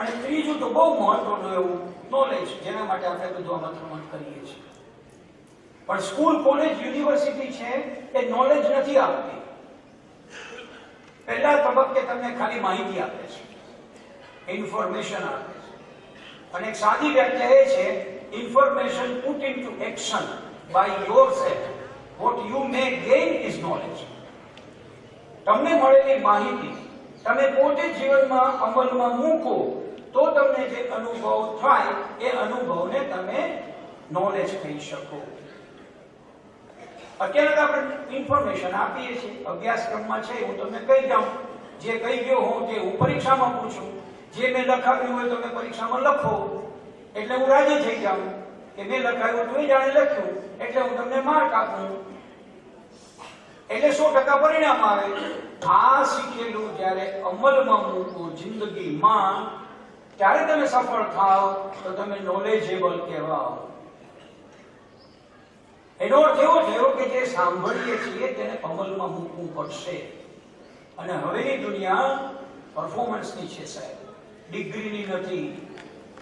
અને ત્રીજું તો બહુ મહત્વનું એવું નોલેજ જેના માટે આપણે બધું આમંત્રણ કરીએ છીએ. પણ સ્કૂલ કોલેજ યુનિવર્સિટી છે એ નોલેજ નથી આપતી પહેલા તબક્કે તમને ખાલી માહિતી આપે છે. ઇન્ફોર્મેશન આપે છે. અને એક સાદી વ્યાખ્યા એ છે information put into action by yourself what you may gain is knowledge તમને મળેલી માહિતી તમે પોતે જીવનમાં અમલમાં મૂકો તો તમને જે અનુભવ થાય એ અનુભવને તમે નોલેજ કહી શકો. અત્યારે તો આપણે ઇન્ફોર્મેશન આપીએ છીએ. અભ્યાસક્રમમાં છે, હું તમને કહી જાઉં. જે કહી ગયો હું તે હું પરીક્ષામાં પૂછું. જે મેં લખાવ્યું હોય તમે પરીક્ષામાં લખો. એટલે હું રાજી થઈ જાઉં કે મેં લખાવ્યું એ જાણે લખ્યું. એટલે હું તમને માર્ક આપું. એટલે સો ટકા પરિણામ આવે. આ શીખેલું જ્યારે અમલમાં મૂકો જિંદગીમાં ત્યારે તમે સફળ થાવ તો તમે નોલેજેબલ કહેવાઓ. એનો અર્થ એવો થયો કે જે સાંભળીએ છીએ તેને અમલમાં મૂકવું પડશે. અને હવેની દુનિયા પરફોર્મન્સની છે સાહેબ. ડિગ્રીની નથી.